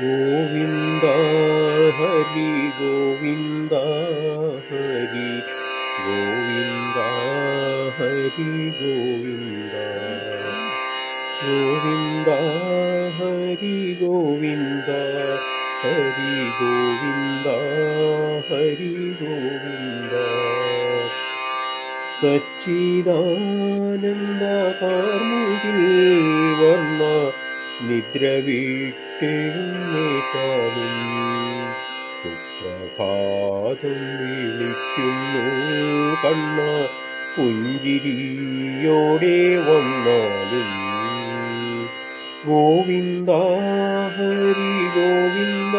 ഗോവിന്ദ ഹരി ഗോവിന്ദ ഹരി ഗോവിന്ദ ഹരി ഗോവിന്ദ. ഗോവിന്ദ ഹരി ഗോവിന്ദ ഹരി ഗോവിന്ദ ഹരി ഗോവിന്ദ. സച്ചിദാനന്ദ കാർമുകിൽ വർണ നിദ്ര സുപ്രഭാതം വിളിക്കുന്നു കണ്ണ പുഞ്ചിരിയോടെ വന്നാലും ഗോവിന്ദ ഹരി ഗോവിന്ദ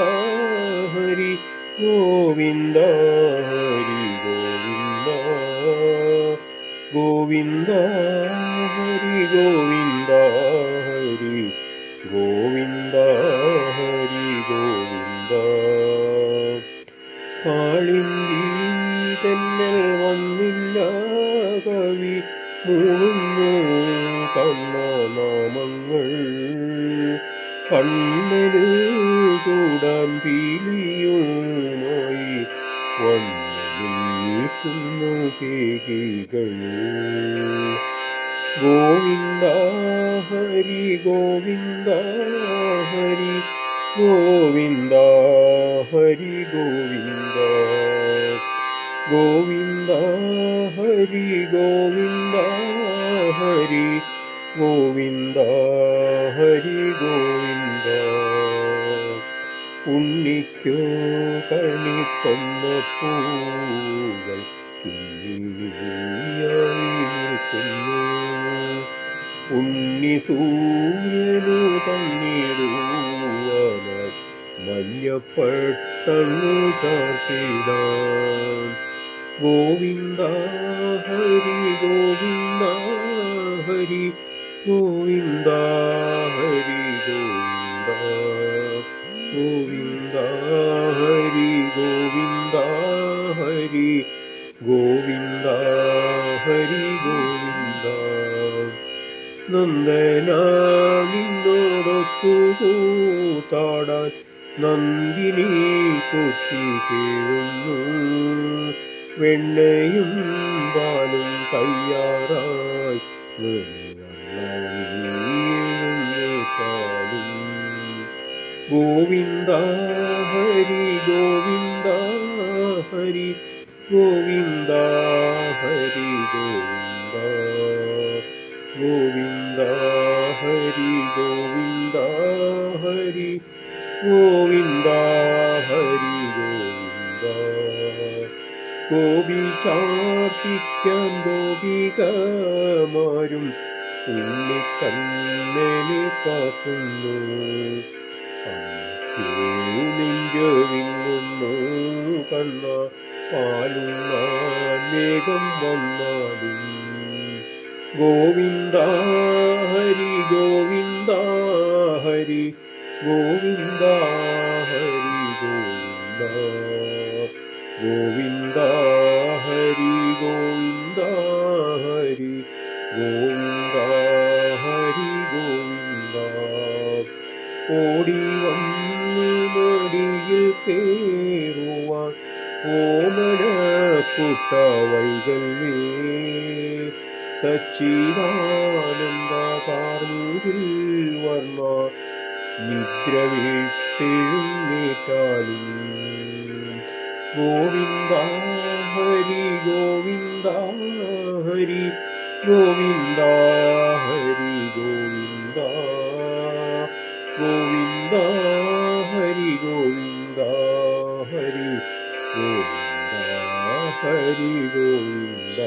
ഹരി ഗോവിന്ദ ഹരി ഗോവിന്ദ ഗോവിന്ദ ഹരി ഗോവിന്ദ. ഗോവിന്ദ ഹരി ഗോവിന്ദ. കാളിന്തി തെന്നൽ വന്നില്ല കവി മൂന്നു കണ്ണ നാമങ്ങൾ കണ്ണന് കൂടാൻ പീലിയുമായി വന്നു നിൽക്കുന്നു കേകികൾ ഗോവിന്ദ ഹരി ഗോവിന്ദ ഹരി ഗോവിന്ദ ഹരി ഗോവിന്ദ ഗോവിന്ദ ഹരി ഗോവിന്ദ ഹരി ഗോവിന്ദ ഹരി ഗോവിന്ദ ഉണ്ണിക്കോ കണി തന്ന പൂകൾ കിങ്ങിണിയായി നിൽക്കുന്നു ഉണ്ണി സൂര്യനു തന്നിടുവാനായി മഞ്ഞപ്പെട്ടങ്ങു ചാർത്തിടാൻ ഗോവിന്ദ ഹരി ഗോവിന്ദ ഹരി ഗോവിന്ദ ഹരി ഗോവിന്ദ ഗോവിന്ദ ഹരി ഗോവിന്ദ ഹരി ഗോവിന്ദ ഹരി ഗോവിന്ദ. നന്ദന താട നന്ദിനി കൊത്തി കേഴുന്നു വെണ്ണയും പാലും തയ്യാറായി പാലും ഗോവിന്ദ ഹരി ഗോവിന്ദ ഹരി ഗോവിന്ദ ഹരി ഗോവിന്ദ. ഗോവിന്ദ ഹരി ഗോവിന്ദ ഹരി ഗോവിന്ദ ഹരി ഗോവിന്ദ. ഗോപി ഗോപികമാരും ഗോപികമാരും ഉണ്ണിക്കണ്ണനെ കാക്കുന്നു നെഞ്ചവിങ്ങുന്നു കണ്ണ പാലുള്ള മേഘം വന്നാലും ഗോവിന്ദ ഹരി ഗോവിന്ദ ഹരി ഗോവിന്ദ ഹരി ഗോവിന്ദ. ഗോവിന്ദ ഹരി ഗോവിന്ദ ഹരി ഗോവിന്ദ ഹരി ഗോവിന്ദ. ഓടി വന്നു മടിയിൽ പേറുവാൻ ഓമന പുട്ടവൈകൾ സച്ചിദാനന്ദ കാർമുകിൽ വർണ നിദ്ര ഗോവിന്ദ ഹരി ഗോവിന്ദ ഹരി ഗോവിന്ദ ഗോവിന്ദ ഹരി ഗോവിന്ദ